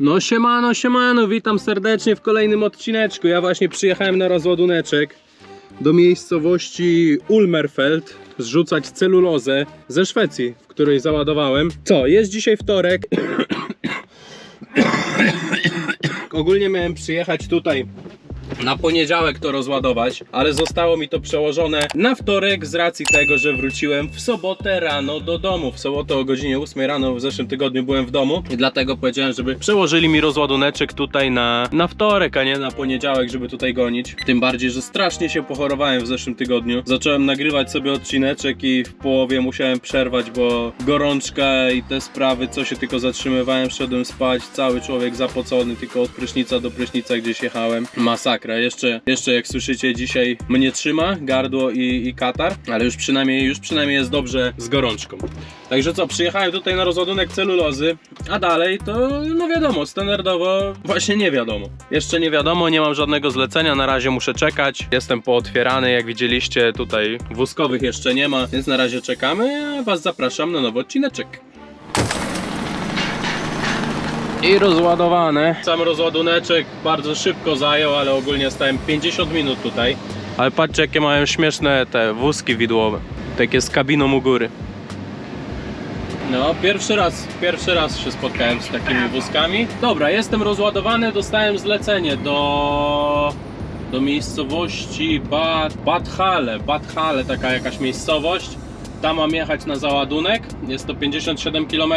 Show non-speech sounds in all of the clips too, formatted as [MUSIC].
No siemano, siemano, witam serdecznie w kolejnym odcineczku. Ja właśnie przyjechałem na rozładuneczek do miejscowości Ulmerfeld zrzucać celulozę ze Szwecji, w której załadowałem. Co, jest dzisiaj wtorek. [COUGHS] Ogólnie miałem przyjechać tutaj na poniedziałek to rozładować, ale zostało mi to przełożone na wtorek z racji tego, że wróciłem w sobotę rano do domu. W sobotę o godzinie 8 rano w zeszłym tygodniu byłem w domu i dlatego powiedziałem, żeby przełożyli mi rozładuneczek tutaj na, na wtorek, a nie na poniedziałek, żeby tutaj gonić. Tym bardziej, że strasznie się pochorowałem w zeszłym tygodniu. Zacząłem nagrywać sobie odcineczek i w połowie musiałem przerwać, bo gorączka i te sprawy, co się tylko zatrzymywałem, szedłem spać, cały człowiek zapocony, tylko od prysznica do prysznica gdzieś jechałem. Masakra. Jeszcze, jeszcze jak słyszycie, dzisiaj mnie trzyma gardło i, i katar, ale już przynajmniej, już przynajmniej jest dobrze z gorączką. Także co, przyjechałem tutaj na rozładunek celulozy, a dalej to, no wiadomo, standardowo właśnie nie wiadomo. Jeszcze nie wiadomo, nie mam żadnego zlecenia, na razie muszę czekać. Jestem pootwierany, jak widzieliście, tutaj wózkowych jeszcze nie ma, więc na razie czekamy, a was zapraszam na nowy odcineczek. I rozładowane. Sam rozładuneczek bardzo szybko zajął, ale ogólnie stałem 50 minut tutaj. Ale patrzcie jakie mają śmieszne te wózki widłowe. Takie z kabiną u góry. No, pierwszy raz, pierwszy raz się spotkałem z takimi wózkami. Dobra, jestem rozładowany, dostałem zlecenie do do miejscowości Bad, Bad Halle, Bad Halle, taka jakaś miejscowość. Tam mam jechać na załadunek. Jest to 57 km,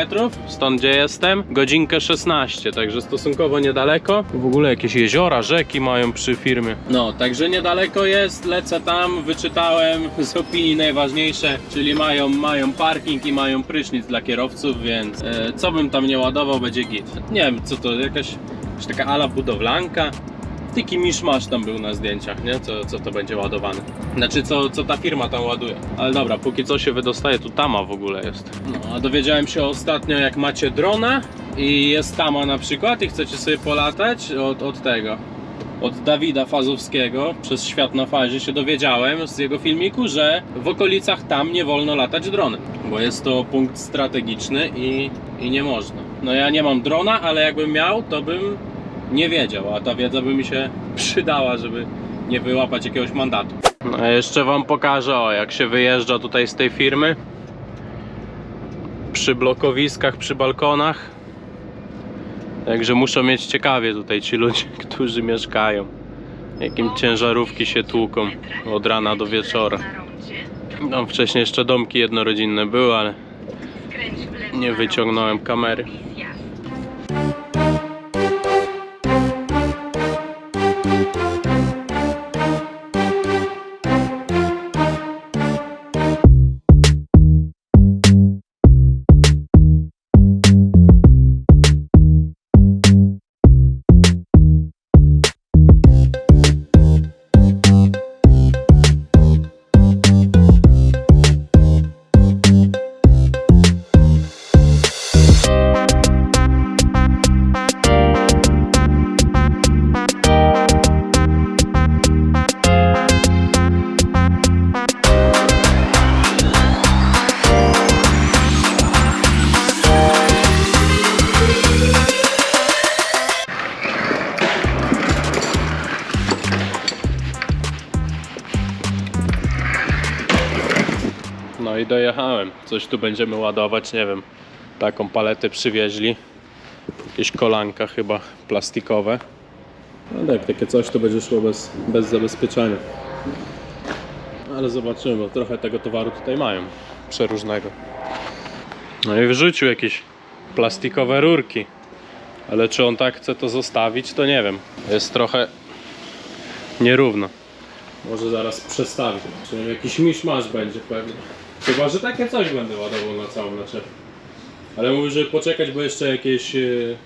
stąd gdzie jestem. Godzinkę 16, także stosunkowo niedaleko. W ogóle jakieś jeziora, rzeki mają przy firmie. No, także niedaleko jest, lecę tam, wyczytałem z opinii najważniejsze, czyli mają, mają parking i mają prysznic dla kierowców, więc e, co bym tam nie ładował, będzie git. Nie wiem, co to, jakaś, jakaś taka ala budowlanka. Taki miszmasz tam był na zdjęciach, nie? Co, co to będzie ładowane. Znaczy, co, co ta firma tam ładuje. Ale dobra, póki co się wydostaje, tu tama w ogóle jest. No, a dowiedziałem się ostatnio, jak macie drona i jest tama na przykład i chcecie sobie polatać od, od tego, od Dawida Fazowskiego przez Świat na Fazie się dowiedziałem z jego filmiku, że w okolicach tam nie wolno latać dronem, bo jest to punkt strategiczny i, i nie można. No ja nie mam drona, ale jakbym miał, to bym nie wiedział, a ta wiedza by mi się przydała, żeby nie wyłapać jakiegoś mandatu. No jeszcze wam pokażę, o, jak się wyjeżdża tutaj z tej firmy. Przy blokowiskach, przy balkonach. Także muszą mieć ciekawie tutaj ci ludzie, [LAUGHS] którzy mieszkają. Jakim ciężarówki się tłuką od rana do wieczora. No, wcześniej jeszcze domki jednorodzinne były, ale nie wyciągnąłem kamery. Tu będziemy ładować, nie wiem. Taką paletę przywieźli. Jakieś kolanka chyba plastikowe. No tak, takie coś to będzie szło bez, bez zabezpieczenia. Ale zobaczymy, bo trochę tego towaru tutaj mają. Przeróżnego. No i wrzucił jakieś plastikowe rurki. Ale czy on tak chce to zostawić, to nie wiem. Jest trochę nierówno. Może zaraz przestawię. Czy jakiś miszmasz będzie pewnie. Chyba, że takie coś będę ładował na całą naczepę. Ale mówię, żeby poczekać, bo jeszcze jakieś yy,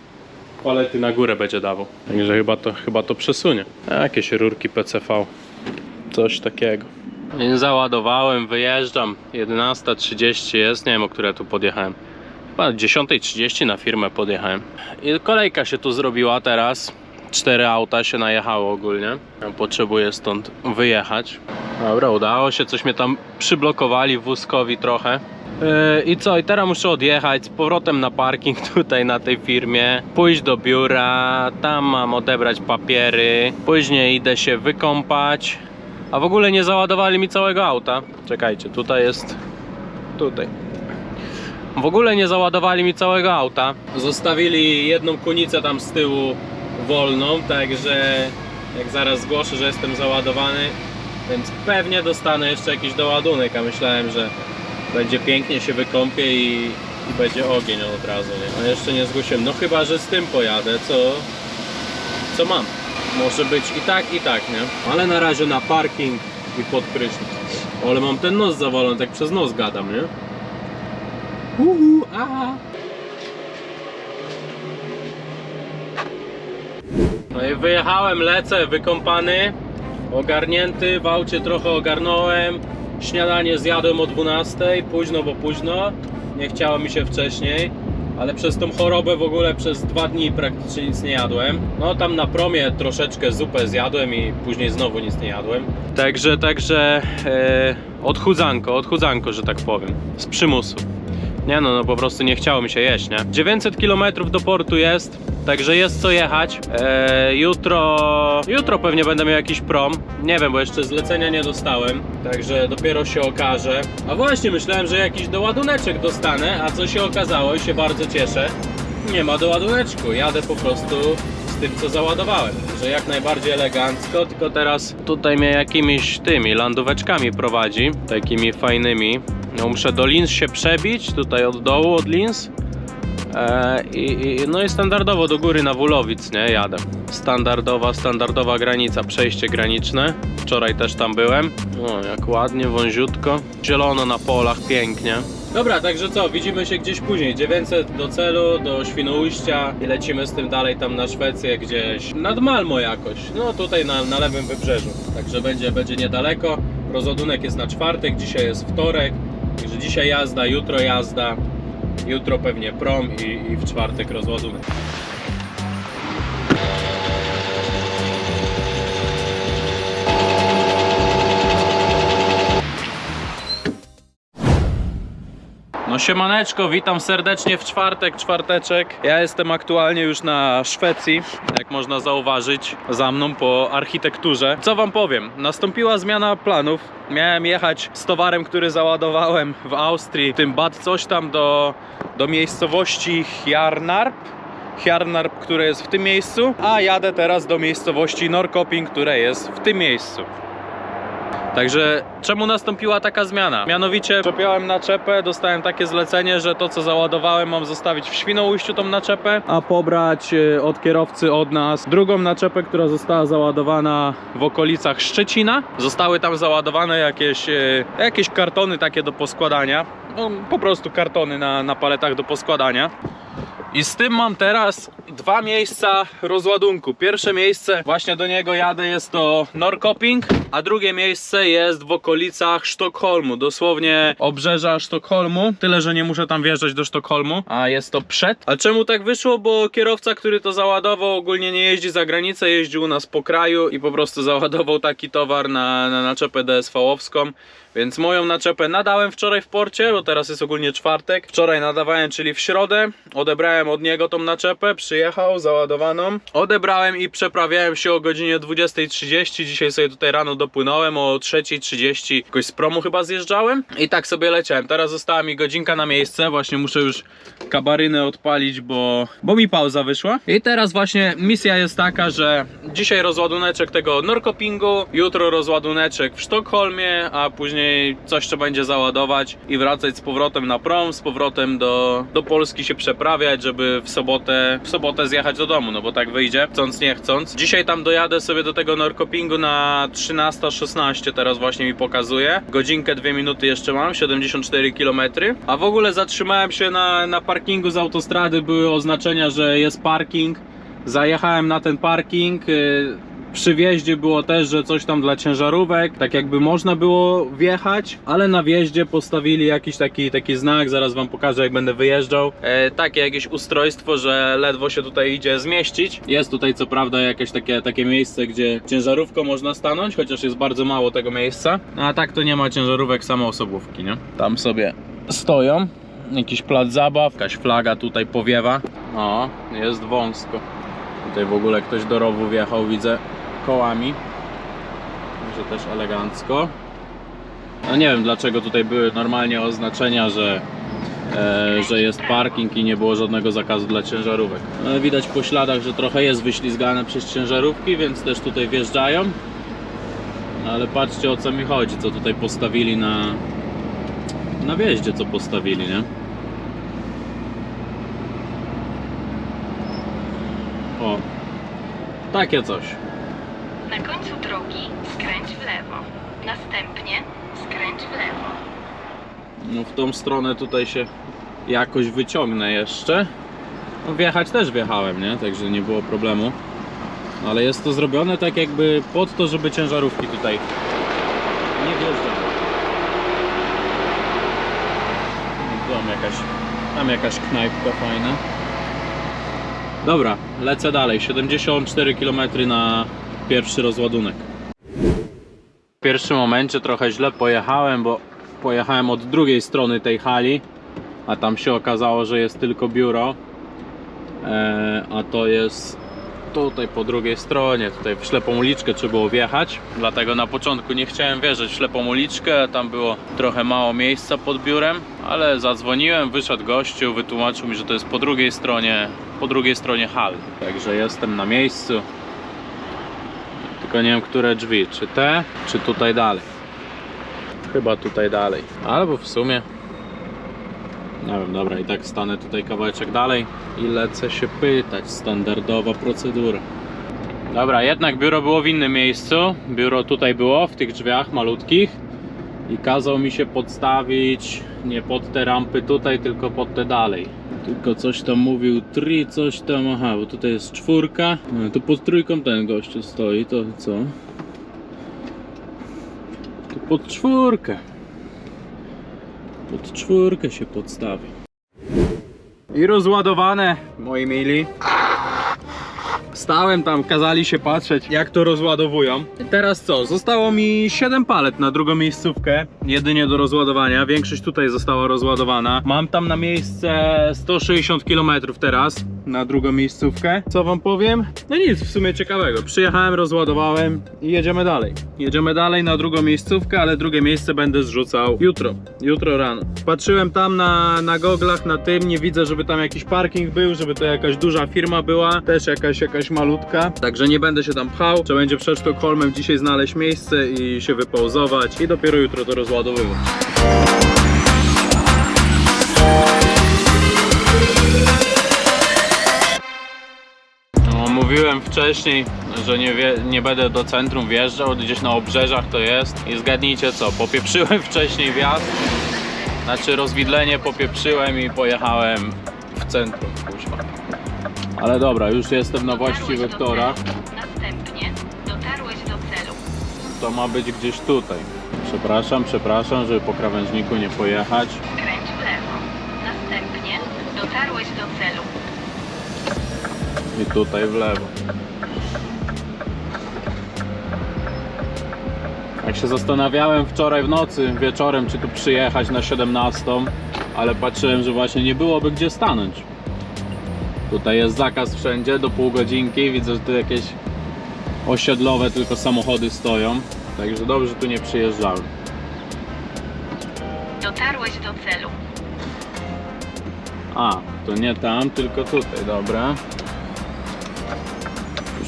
palety na górę będzie dawał. Także chyba to, chyba to przesunie. Jakieś rurki PCV. Coś takiego. Załadowałem, wyjeżdżam. 11.30 jest, nie wiem o które tu podjechałem. Chyba 10.30 na firmę podjechałem. I kolejka się tu zrobiła teraz. Cztery auta się najechało ogólnie. Potrzebuję stąd wyjechać. Dobra, udało się, coś mnie tam przyblokowali wózkowi trochę. Yy, I co? I teraz muszę odjechać z powrotem na parking [LAUGHS] tutaj na tej firmie, pójść do biura, tam mam odebrać papiery, później idę się wykąpać, a w ogóle nie załadowali mi całego auta. Czekajcie, tutaj jest, tutaj. W ogóle nie załadowali mi całego auta. Zostawili jedną kunicę tam z tyłu wolną, także jak zaraz zgłoszę, że jestem załadowany, więc pewnie dostanę jeszcze jakiś doładunek, a myślałem, że będzie pięknie się wykąpię i, i będzie ogień od razu, nie? No jeszcze nie zgłosiłem, no chyba, że z tym pojadę, co, co mam. Może być i tak, i tak, nie? Ale na razie na parking i pod prysznic. Ale mam ten nos zawalony, tak przez nos gadam, nie? Uhu, aha. No i wyjechałem, lecę, wykąpany, ogarnięty, w aucie trochę ogarnąłem, śniadanie zjadłem o 12, późno, bo późno, nie chciało mi się wcześniej, ale przez tą chorobę w ogóle przez dwa dni praktycznie nic nie jadłem. No tam na promie troszeczkę zupę zjadłem i później znowu nic nie jadłem. Także, także e, odchudzanko, odchudzanko, że tak powiem, z przymusu. Nie no, no po prostu nie chciało mi się jeść, nie? 900 km do portu jest, także jest co jechać. Eee, jutro, jutro pewnie będę miał jakiś prom. Nie wiem, bo jeszcze zlecenia nie dostałem, także dopiero się okaże. A właśnie, myślałem, że jakiś doładuneczek dostanę, a co się okazało i się bardzo cieszę. Nie ma doładuneczku, jadę po prostu z tym co załadowałem, że jak najbardziej elegancko, tylko teraz tutaj mnie jakimiś tymi landóweczkami prowadzi, takimi fajnymi. No muszę do lins się przebić, tutaj od dołu od lins. E, i, i, no i standardowo do góry na Wulowic, nie? Jadę. Standardowa, standardowa granica, przejście graniczne. Wczoraj też tam byłem. O, jak ładnie, wąziutko. Zielono na polach, pięknie. Dobra, także co, widzimy się gdzieś później. 900 do celu, do Świnoujścia i lecimy z tym dalej tam na Szwecję, gdzieś nad Malmo jakoś. No tutaj na, na lewym wybrzeżu. Także będzie, będzie niedaleko. Rozładunek jest na czwartek, dzisiaj jest wtorek. Także dzisiaj jazda, jutro jazda. Jutro pewnie prom i, i w czwartek rozładunek. No siemaneczko, witam serdecznie w czwartek, czwarteczek. Ja jestem aktualnie już na Szwecji, jak można zauważyć za mną po architekturze. Co wam powiem, nastąpiła zmiana planów. Miałem jechać z towarem, który załadowałem w Austrii, tym Bad coś tam do, do miejscowości Hjarnarp. Hjarnarp, które jest w tym miejscu, a jadę teraz do miejscowości Norrköping, które jest w tym miejscu. Także czemu nastąpiła taka zmiana? Mianowicie czepiałem naczepę, dostałem takie zlecenie, że to co załadowałem mam zostawić w Świnoujściu tą naczepę, a pobrać e, od kierowcy od nas drugą naczepę, która została załadowana w okolicach Szczecina. Zostały tam załadowane jakieś, e, jakieś kartony takie do poskładania. No, po prostu kartony na, na paletach do poskładania. I z tym mam teraz dwa miejsca rozładunku. Pierwsze miejsce, właśnie do niego jadę, jest to Norrköping, a drugie miejsce jest w okolicach Sztokholmu, dosłownie obrzeża Sztokholmu. Tyle, że nie muszę tam wjeżdżać do Sztokholmu, a jest to przed. A czemu tak wyszło? Bo kierowca, który to załadował, ogólnie nie jeździ za granicę, jeździł u nas po kraju i po prostu załadował taki towar na, na naczepę DSV-owską. Więc moją naczepę nadałem wczoraj w porcie, bo teraz jest ogólnie czwartek. Wczoraj nadawałem, czyli w środę. Odebrałem od niego tą naczepę, przyjechał, załadowaną. Odebrałem i przeprawiałem się o godzinie 20.30. Dzisiaj sobie tutaj rano dopłynąłem o 3.30. Jakoś z promu chyba zjeżdżałem. I tak sobie leciałem. Teraz została mi godzinka na miejsce. Właśnie muszę już kabarynę odpalić, bo, bo mi pauza wyszła. I teraz właśnie misja jest taka, że dzisiaj rozładuneczek tego Norrköpingu, jutro rozładuneczek w Sztokholmie, a później coś trzeba będzie załadować i wracać z powrotem na prom, z powrotem do, do Polski się przeprawiać, żeby w sobotę, w sobotę zjechać do domu, no bo tak wyjdzie, chcąc nie chcąc. Dzisiaj tam dojadę sobie do tego Norrköpingu na 13.16, teraz właśnie mi pokazuje. Godzinkę, dwie minuty jeszcze mam, 74 km. A w ogóle zatrzymałem się na, na parkingu z autostrady, były oznaczenia, że jest parking. Zajechałem na ten parking. Przy wjeździe było też, że coś tam dla ciężarówek, tak jakby można było wjechać, ale na wjeździe postawili jakiś taki, taki znak, zaraz wam pokażę jak będę wyjeżdżał. E, takie jakieś ustrojstwo, że ledwo się tutaj idzie zmieścić. Jest tutaj co prawda jakieś takie, takie miejsce, gdzie ciężarówką można stanąć, chociaż jest bardzo mało tego miejsca. No a tak to nie ma ciężarówek samoosobówki, nie? Tam sobie stoją. Jakiś plac zabaw, jakaś flaga tutaj powiewa. O, jest wąsko. Tutaj w ogóle ktoś do rowu wjechał, widzę, kołami. Także też elegancko. No nie wiem dlaczego tutaj były normalnie oznaczenia, że, e, że jest parking i nie było żadnego zakazu dla ciężarówek. Ale widać po śladach, że trochę jest wyślizgane przez ciężarówki, więc też tutaj wjeżdżają. No ale patrzcie o co mi chodzi, co tutaj postawili na, na wjeździe, co postawili, nie? O, takie coś. Na końcu drogi skręć w lewo. Następnie skręć w lewo. No w tą stronę tutaj się jakoś wyciągnę jeszcze. No wjechać też wjechałem, nie? Także nie było problemu. Ale jest to zrobione tak jakby pod to, żeby ciężarówki tutaj nie wjeżdżały. No, Tam jakaś, tam jakaś knajpka fajna. Dobra, lecę dalej. 74 km na pierwszy rozładunek. W pierwszym momencie trochę źle pojechałem, bo pojechałem od drugiej strony tej hali, a tam się okazało, że jest tylko biuro. E, a to jest tutaj po drugiej stronie, tutaj w ślepą uliczkę trzeba było wjechać. Dlatego na początku nie chciałem wjeżdżać w ślepą uliczkę, tam było trochę mało miejsca pod biurem, ale zadzwoniłem, wyszedł gościu, wytłumaczył mi, że to jest po drugiej stronie, po drugiej stronie hal. Także jestem na miejscu. Tylko nie wiem, które drzwi, czy te, czy tutaj dalej. Chyba tutaj dalej. Albo w sumie. Nie wiem, dobra, i tak stanę tutaj kawałeczek dalej i lecę się pytać. Standardowa procedura. Dobra, jednak biuro było w innym miejscu. Biuro tutaj było, w tych drzwiach malutkich. I kazał mi się podstawić nie pod te rampy tutaj, tylko pod te dalej. Tylko coś tam mówił, tri, coś tam, aha, bo tutaj jest czwórka. No, to pod trójką ten gościu stoi, to co? To pod czwórkę. Pod czwórkę się podstawi. I rozładowane, moi mili. Stałem tam, kazali się patrzeć, jak to rozładowują. Teraz co? Zostało mi 7 palet na drugą miejscówkę, jedynie do rozładowania. Większość tutaj została rozładowana. Mam tam na miejsce 160 km teraz na drugą miejscówkę. Co wam powiem? No nic, w sumie ciekawego. Przyjechałem, rozładowałem i jedziemy dalej. Jedziemy dalej na drugą miejscówkę, ale drugie miejsce będę zrzucał jutro. Jutro rano. Patrzyłem tam na, na goglach, na tym, nie widzę, żeby tam jakiś parking był, żeby to jakaś duża firma była, też jakaś, jakaś malutka. Także nie będę się tam pchał. Trzeba będzie przed Sztokholmem dzisiaj znaleźć miejsce i się wypauzować i dopiero jutro to rozładowywać. Mówiłem wcześniej, że nie, wie, nie będę do centrum wjeżdżał, gdzieś na obrzeżach to jest. I zgadnijcie co, popieprzyłem [LAUGHS] wcześniej wjazd, znaczy rozwidlenie popieprzyłem i pojechałem w centrum. kuźwa. Ale dobra, już jestem na właściwych torach. Następnie dotarłeś do celu. To ma być gdzieś tutaj. Przepraszam, przepraszam, żeby po krawężniku nie pojechać. Skręć w lewo. Następnie dotarłeś do celu. I tutaj w lewo. Jak się zastanawiałem wczoraj w nocy, wieczorem, czy tu przyjechać na 17, ale patrzyłem, że właśnie nie byłoby gdzie stanąć. Tutaj jest zakaz wszędzie do pół godzinki. Widzę, że tu jakieś osiedlowe tylko samochody stoją. Także dobrze, że tu nie przyjeżdżałem. Dotarłeś do celu. A, to nie tam, tylko tutaj, dobra.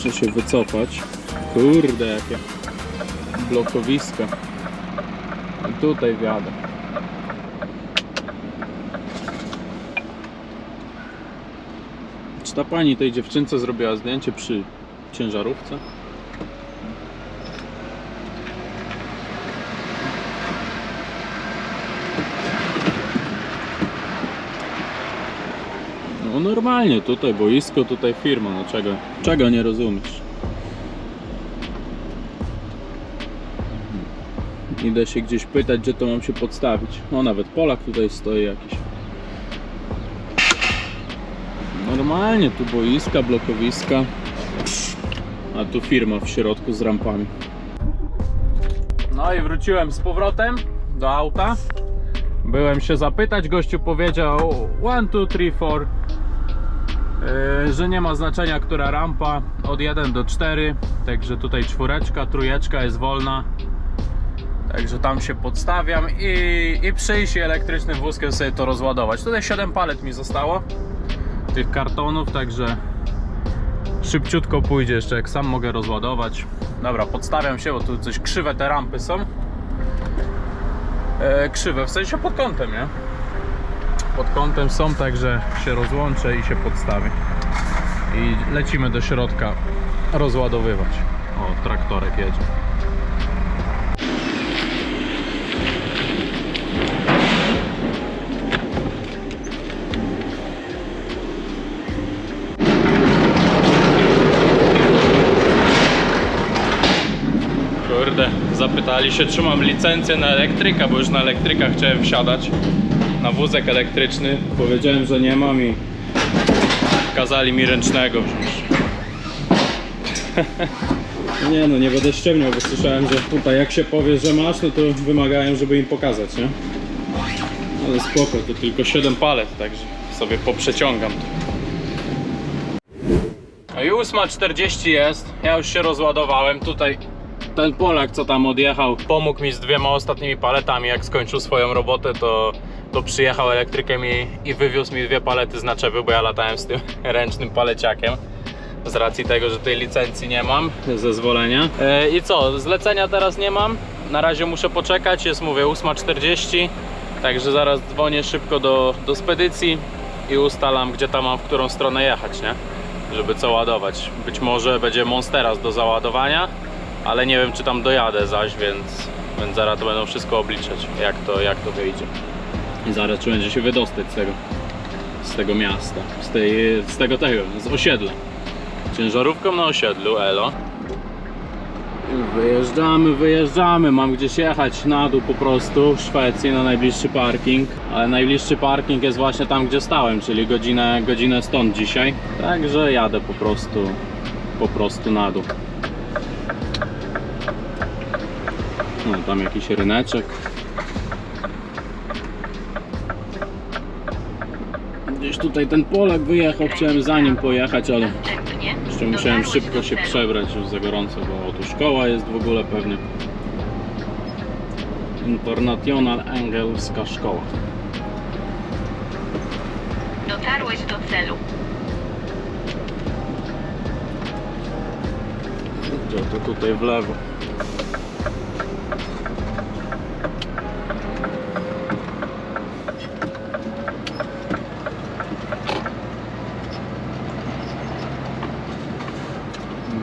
Muszę się wycofać. Kurde, jakie blokowiska. I tutaj wjadę. Czy ta pani tej dziewczynce zrobiła zdjęcie przy ciężarówce? No normalnie, tutaj boisko, tutaj firma, no czego, czego nie rozumiesz? Mhm. Idę się gdzieś pytać, gdzie to mam się podstawić. No nawet Polak tutaj stoi jakiś. Normalnie, tu boiska, blokowiska, a tu firma w środku z rampami. No i wróciłem z powrotem do auta. Byłem się zapytać, gościu powiedział 1, 2, 3, 4 że nie ma znaczenia, która rampa od 1 do 4, także tutaj czwóreczka, trójeczka jest wolna. Także tam się podstawiam i, i przyjść elektrycznym wózkiem sobie to rozładować. Tutaj 7 palet mi zostało tych kartonów, także szybciutko pójdzie jeszcze, jak sam mogę rozładować. Dobra, podstawiam się, bo tu coś krzywe te rampy są. E, krzywe, w sensie pod kątem, nie? Pod kątem są, także się rozłączę i się podstawię. I lecimy do środka rozładowywać. O, traktorek jedzie. Zapytali się, czy mam licencję na elektryka, bo już na elektryka chciałem wsiadać. Na wózek elektryczny. Powiedziałem, że nie mam i kazali mi ręcznego wziąć. [LAUGHS] Nie no, nie będę ściemniał, bo słyszałem, że tutaj jak się powie, że masz, no to wymagają, żeby im pokazać, nie? Ale spoko, to tylko 7 palet, także sobie poprzeciągam. No i 8.40 jest, ja już się rozładowałem, tutaj ten Polak co tam odjechał pomógł mi z dwiema ostatnimi paletami, jak skończył swoją robotę to, to przyjechał elektrykiem i, i wywiózł mi dwie palety z naczepy, bo ja latałem z tym [LAUGHS] ręcznym paleciakiem z racji tego, że tej licencji nie mam, zezwolenia. E, I co, zlecenia teraz nie mam, na razie muszę poczekać, jest mówię 8.40, także zaraz dzwonię szybko do, do spedycji i ustalam, gdzie tam mam, w którą stronę jechać, nie? Żeby co ładować. Być może będzie Monsteras do załadowania, ale nie wiem, czy tam dojadę zaś, więc, więc zaraz to będą wszystko obliczać, jak to, jak to wyjdzie. I zaraz trzeba będzie się wydostać z tego, z tego miasta, z, tej, z tego tego, z osiedla. Ciężarówką na osiedlu, elo. Wyjeżdżamy, wyjeżdżamy, mam gdzieś jechać na dół po prostu w Szwecji na najbliższy parking, ale najbliższy parking jest właśnie tam, gdzie stałem, czyli godzinę, godzinę stąd dzisiaj, także jadę po prostu, po prostu na dół. No tam jakiś ryneczek. Tutaj ten Polak wyjechał, chciałem za nim pojechać, ale jeszcze musiałem szybko się przebrać, już za gorąco, bo tu szkoła jest w ogóle pewnie. International Angielska Szkoła. Dotarłeś do celu. Gdzie to tutaj w lewo?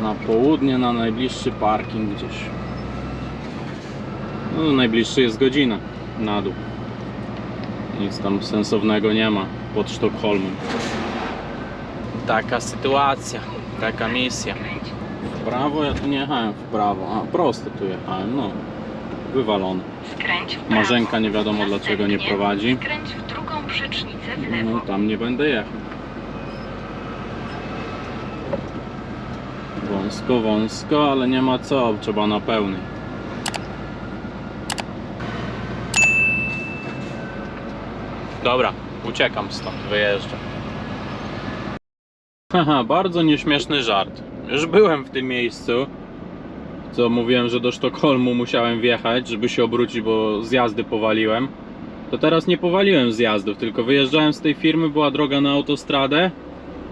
Na południe, na najbliższy parking gdzieś. No, najbliższy jest godzina na dół. Nic tam sensownego nie ma pod Sztokholmem. Taka sytuacja, taka misja. W prawo ja tu nie jechałem w prawo, a prosto tu jechałem, no. Wywalony. Skręć w prawo. Marzenka nie wiadomo dlaczego nie prowadzi. Skręć w drugą przecznicę w lewo. No tam nie będę jechał. Wąsko, wąsko, ale nie ma co, trzeba na pełny. Dobra, uciekam stąd, wyjeżdżam. Haha, bardzo nieśmieszny żart. Już byłem w tym miejscu, co mówiłem, że do Sztokholmu musiałem wjechać, żeby się obrócić, bo zjazdy powaliłem. To teraz nie powaliłem zjazdów, tylko wyjeżdżałem z tej firmy, była droga na autostradę.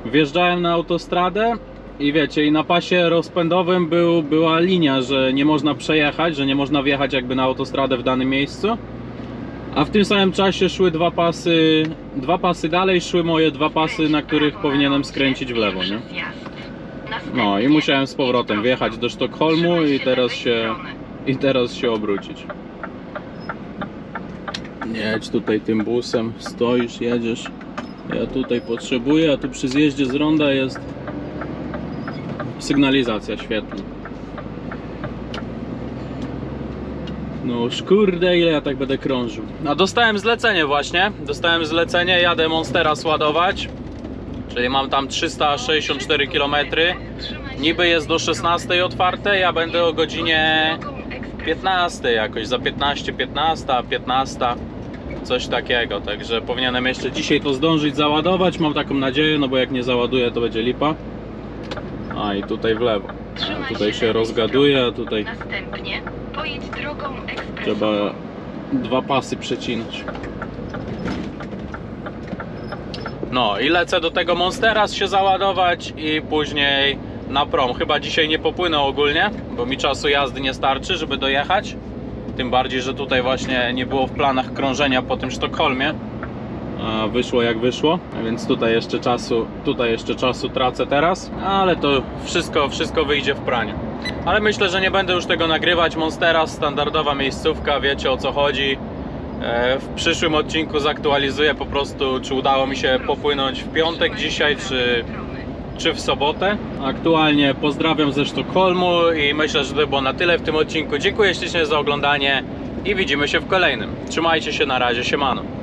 Wjeżdżałem na autostradę i wiecie, i na pasie rozpędowym był, była linia, że nie można przejechać, że nie można wjechać jakby na autostradę w danym miejscu. A w tym samym czasie szły dwa pasy, dwa pasy dalej szły moje dwa pasy, na których powinienem skręcić w lewo, nie? No i musiałem z powrotem wjechać do Sztokholmu i teraz się, i teraz się obrócić. Jedź tutaj tym busem, stoisz, jedziesz. Ja tutaj potrzebuję, a tu przy zjeździe z ronda jest sygnalizacja świetna. No kurde, ile ja tak będę krążył. No dostałem zlecenie właśnie, dostałem zlecenie, jadę Monstera sładować, czyli mam tam 364 km. Niby jest do 16 otwarte, ja będę o godzinie 15 jakoś, za 15, 15, 15, coś takiego, także powinienem jeszcze Dzisiaj to zdążyć załadować, mam taką nadzieję, no bo jak nie załaduję to będzie lipa. A i tutaj w lewo. A, tutaj się rozgaduje, a tutaj Następnie pojedź drogą ekspresową. trzeba dwa pasy przecinać. No i lecę do tego Monstera się załadować i później na prom. Chyba dzisiaj nie popłynę ogólnie, bo mi czasu jazdy nie starczy, żeby dojechać. Tym bardziej, że tutaj właśnie nie było w planach krążenia po tym Sztokholmie. Wyszło jak wyszło, więc tutaj jeszcze czasu, tutaj jeszcze czasu tracę teraz. Ale to wszystko, wszystko wyjdzie w praniu. Ale myślę, że nie będę już tego nagrywać. Monstera, standardowa miejscówka, wiecie o co chodzi. E, W przyszłym odcinku zaktualizuję po prostu, czy udało mi się popłynąć w piątek dzisiaj, czy, czy w sobotę. Aktualnie pozdrawiam ze Sztokholmu. I myślę, że to było na tyle w tym odcinku. Dziękuję ślicznie za oglądanie i widzimy się w kolejnym. Trzymajcie się, na razie, siemano.